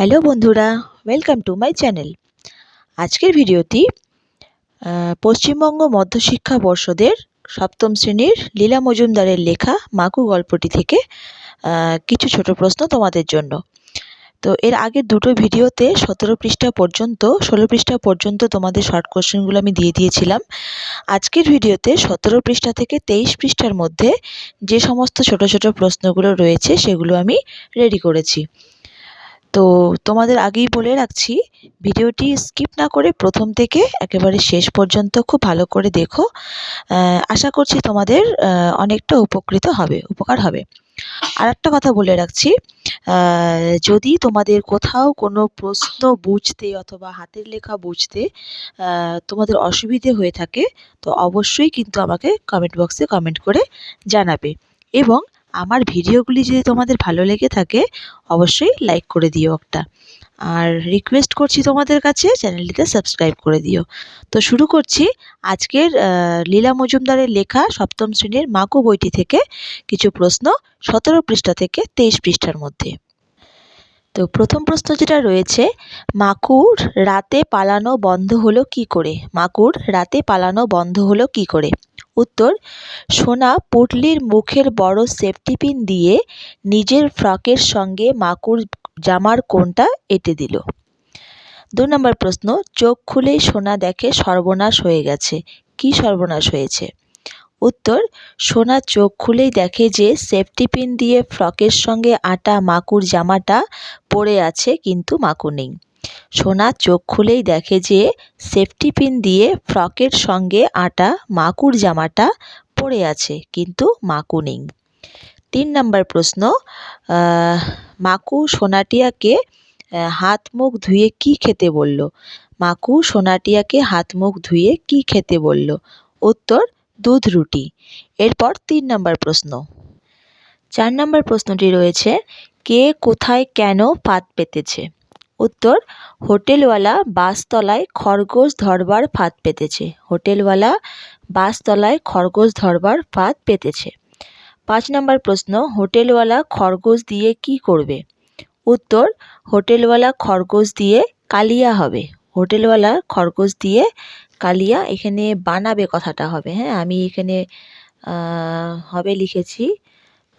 Hello বন্ধুরা welcome to my channel আজকের ভিডিওটি পশ্চিমবঙ্গ মধ্যশিক্ষা পর্ষদের সপ্তম শ্রেণির লীলা মজুমদারের লেখা মাকু গল্পটি থেকে কিছু ছোট প্রশ্ন তোমাদের জন্য। তো এর আগের দুটো ভিডিওতে সতেরো পৃষ্ঠা পর্যন্ত, ষোলো পৃষ্ঠা পর্যন্ত তোমাদের শর্ট কোশ্চেনগুলো আমি দিয়ে দিয়েছিলাম। আজকের ভিডিওতে সতেরো পৃষ্ঠা থেকে তেইশ পৃষ্ঠার মধ্যে যে সমস্ত ছোট ছোট প্রশ্নগুলো রয়েছে সেগুলো আমি রেডি করেছি। তো তোমাদের আগেই বলে রাখছি, ভিডিওটি স্কিপ না করে প্রথম থেকে একেবারে শেষ পর্যন্ত খুব ভালো করে দেখো। আশা করছি তোমাদের অনেকটা উপকৃত হবে, উপকার হবে। আর একটা কথা বলে রাখছি যদি তোমাদের কোথাও কোনো প্রশ্ন বুঝতে অথবা হাতের লেখা বুঝতে তোমাদের অসুবিধে হয়ে থাকে, তো অবশ্যই কিন্তু আমাকে কমেন্ট বক্সে কমেন্ট করে জানাবে। এবং আমার ভিডিওগুলি যদি তোমাদের ভালো লেগে থাকে, অবশ্যই লাইক করে দিও একটা। আর রিকোয়েস্ট করছি তোমাদের কাছে চ্যানেলটিতে সাবস্ক্রাইব করে দিও। তো শুরু করছি আজকের লীলা মজুমদারের লেখা সপ্তম শ্রেণির মাকু বইটি থেকে কিছু প্রশ্ন সতেরো পৃষ্ঠা থেকে তেইশ পৃষ্ঠার মধ্যে। তো প্রথম প্রশ্ন যেটা রয়েছে, মাকুর রাতে পালানো বন্ধ হলো কি করে? মাকুর রাতে পালানো বন্ধ হলো কি করে? উত্তর, সোনা পুটলির মুখের বড় সেফটি পিন দিয়ে নিজের ফ্রকের সঙ্গে মাকুর জামার কোনটা এঁটে দিল? দু নম্বর প্রশ্ন, চোখ খুলেই সোনা দেখে সর্বনাশ হয়ে গেছে। কি সর্বনাশ হয়েছে? উত্তর, সোনা চোখ খুলেই দেখে যে সেফটি পিন দিয়ে ফ্রকের সঙ্গে আটা মাকুর জামাটা পড়ে আছে, কিন্তু মাকু নেই। সোনা চোখ খুলেই দেখে যে সেফটি পিন দিয়ে ফ্রকের সঙ্গে আটা মাকুর জামাটা পড়ে আছে, কিন্তু মাকু নেই। তিন নম্বর প্রশ্ন মাকু সোনাটিয়াকে হাত মুখ ধুয়ে কি খেতে বলল? মাকু সোনাটিয়াকে হাত মুখ ধুয়ে কি খেতে বলল? উত্তর, দুধ রুটি। এরপর তিন নম্বর প্রশ্ন। চার নম্বর প্রশ্নটি রয়েছে, কে কোথায় কেন পাত পেতেছে? উত্তর, হোটেলওয়ালা বাসতলায় খরগোশ ধরবার ফাঁদ পেতেছে। হোটেলওয়ালা বাসতলায় খরগোশ ধরবার ফাঁদ পেতেছে। পাঁচ নম্বর প্রশ্ন, হোটেলওয়ালা খরগোশ দিয়ে কি করবে? উত্তর, হোটেলওয়ালা খরগোশ দিয়ে কালিয়া হবে। হোটেলওয়ালা খরগোশ দিয়ে কালিয়া এখানে বানাবে কথাটা হবে। হ্যাঁ আমি এখানে হবে লিখেছি।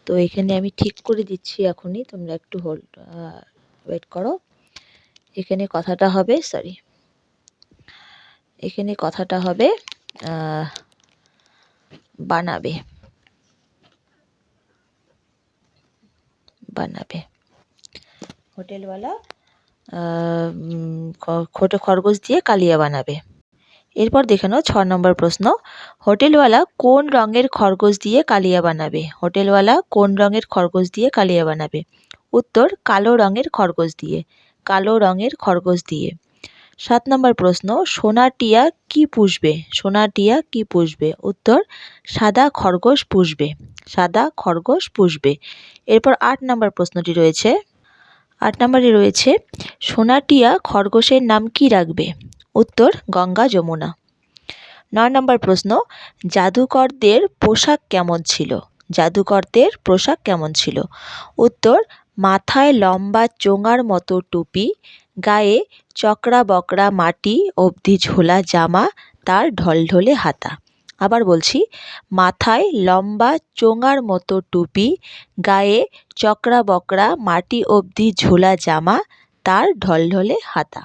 তো এখানে আমি ঠিক করে দিচ্ছি এখনই। তোমরা একটু হোল্ড ওয়েট করো। এখানে কথাটা হবে সরি এখানে কথাটা হবে বানাবে। বানাবে। হোটেলওয়ালা আহ, উম, খ- খরগোশ দিয়ে কালিয়া বানাবে। এরপর দেখে নাও ছ নম্বর প্রশ্ন। হোটেলওয়ালা কোন রঙের খরগোশ দিয়ে কালিয়া বানাবে? হোটেলওয়ালা কোন রঙের খরগোশ দিয়ে কালিয়া বানাবে? উত্তর কালো রঙের খরগোশ দিয়ে। কালো রঙের খরগোশ দিয়ে। সাত নম্বর প্রশ্ন, সোনা টিয়া কি পুষবে? সোনা টিয়া কি পুষবে? উত্তর, সাদা খরগোশ পুষবে। সাদা খরগোশ পুষবে। এরপর আট নম্বর প্রশ্নটি রয়েছে। আট নম্বরে রয়েছে, সোনা টিয়া খরগোশের নাম কি রাখবে? উত্তর, গঙ্গা যমুনা। নয় নম্বর প্রশ্ন, জাদুকরদের পোশাক কেমন ছিল? জাদুকরদের পোশাক কেমন ছিল? উত্তর মাথায় লম্বা চোঙার মতো টুপি, গায়ে চকরা বকরা মাটি, অবধি ঝোলা জামা, তার ঢলঢলে হাতা। আবার বলছি, মাথায় লম্বা চোঙার মতো টুপি, গায়ে চকরা বকরা মাটি, অবধি ঝোলা জামা, তার ঢলঢলে হাতা।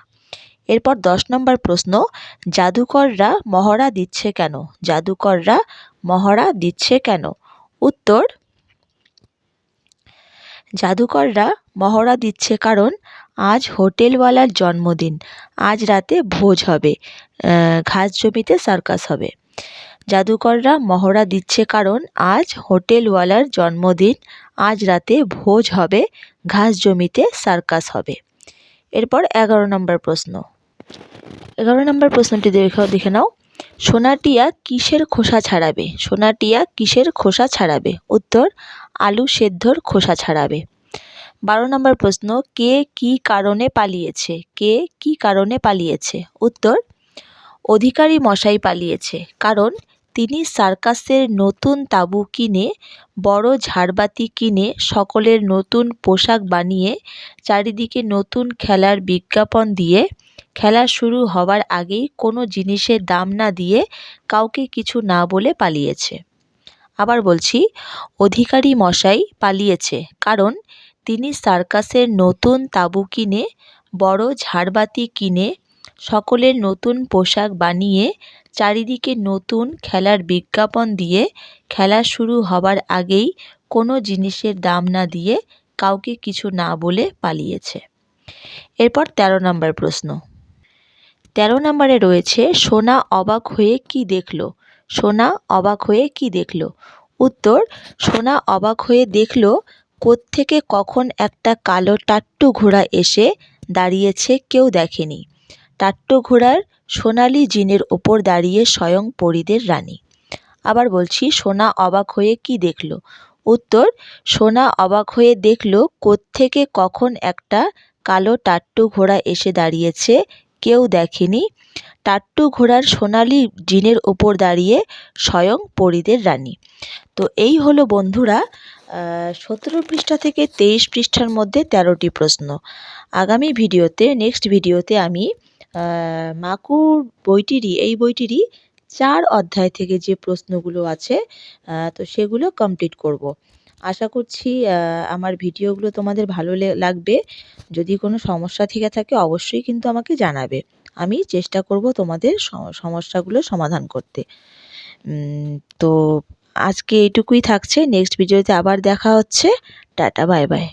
এরপর দশ নম্বর প্রশ্ন, জাদুকররা মহড়া দিচ্ছে কেন? জাদুকররা মহড়া দিচ্ছে কেন? উত্তর জাদুকররা মহড়া দিচ্ছে কারণ আজ হোটেলওয়ালার জন্মদিন। আজ রাতে ভোজ হবে। ঘাস জমিতে সার্কাস হবে। জাদুকররা মহড়া দিচ্ছে কারণ আজ হোটেলওয়ালার জন্মদিন। আজ রাতে ভোজ হবে। ঘাস জমিতে সার্কাস হবে। এরপর এগারো নম্বর প্রশ্ন। এগারো নম্বর প্রশ্নটি দেখো, দেখে নাও। সোনাটিয়া কিসের খোসা ছাড়াবে? সোনাটিয়া কিসের খোসা ছাড়াবে? উত্তর, আলু সেদ্ধর খোসা ছাড়াবে। বারো নম্বর প্রশ্ন, কে কি কারণে পালিয়েছে? কে কি কারণে পালিয়েছে? উত্তর, অধিকারী মশাই পালিয়েছে। কারণ তিনি সার্কাসের নতুন তাঁবু কিনে, বড় ঝাড়বাতি কিনে, সকলের নতুন পোশাক বানিয়ে, চারিদিকে নতুন খেলার বিজ্ঞাপন দিয়ে, খেলা শুরু হওয়ার আগেই কোনো জিনিসের দাম না দিয়ে কাউকে কিছু না বলে পালিয়েছে। আবার বলছি, অধিকারী মশাই পালিয়েছে। কারণ তিনি সার্কাসের নতুন তাঁবু কিনে, বড় ঝাড়বাতি কিনে, সকলের নতুন পোশাক বানিয়ে, চারিদিকে নতুন খেলার বিজ্ঞাপন দিয়ে, খেলা শুরু হবার আগেই কোনো জিনিসের দাম না দিয়ে কাউকে কিছু না বলে পালিয়েছে। এরপর তেরো নম্বর প্রশ্ন। তেরো নম্বরে রয়েছে, সোনা অবাক হয়ে কি দেখল? সোনা অবাক হয়ে কি দেখল? উত্তর, সোনা অবাক হয়ে দেখল কোত্থেকে কখন একটা কালো টাট্টু ঘোড়া এসে দাঁড়িয়েছে কেউ দেখেনি। টাট্টু ঘোড়ার সোনালি জিনের ওপর দাঁড়িয়ে স্বয়ং পরীদের রানী। আবার বলছি, সোনা অবাক হয়ে কি দেখল? উত্তর, সোনা অবাক হয়ে দেখল কোত্থেকে কখন একটা কালো টাট্টু ঘোড়া এসে দাঁড়িয়েছে কেউ দেখেনি। টাট্টু ঘোড়ার সোনালি জিনের ওপর দাঁড়িয়ে স্বয়ং পরীদের রানী। তো এই হলো বন্ধুরা সতেরো পৃষ্ঠা থেকে তেইশ পৃষ্ঠার মধ্যে তেরোটি প্রশ্ন। আগামী ভিডিওতে নেক্সট ভিডিওতে আমি মাকুর বইটিরই, এই বইটিরই চার অধ্যায় থেকে যে প্রশ্নগুলো আছে তো সেগুলো কমপ্লিট করব। আশা করছি আমার ভিডিওগুলো তোমাদের ভালো লাগবে। যদি কোনো সমস্যা থেকে থাকে, অবশ্যই কিন্তু আমাকে জানাবে। আমি চেষ্টা করব তোমাদের সমস্যাগুলো সমাধান করতে। তো আজকে এইটুকুই থাকছে। নেক্সট ভিডিওতে আবার দেখা হচ্ছে। Tata bye bye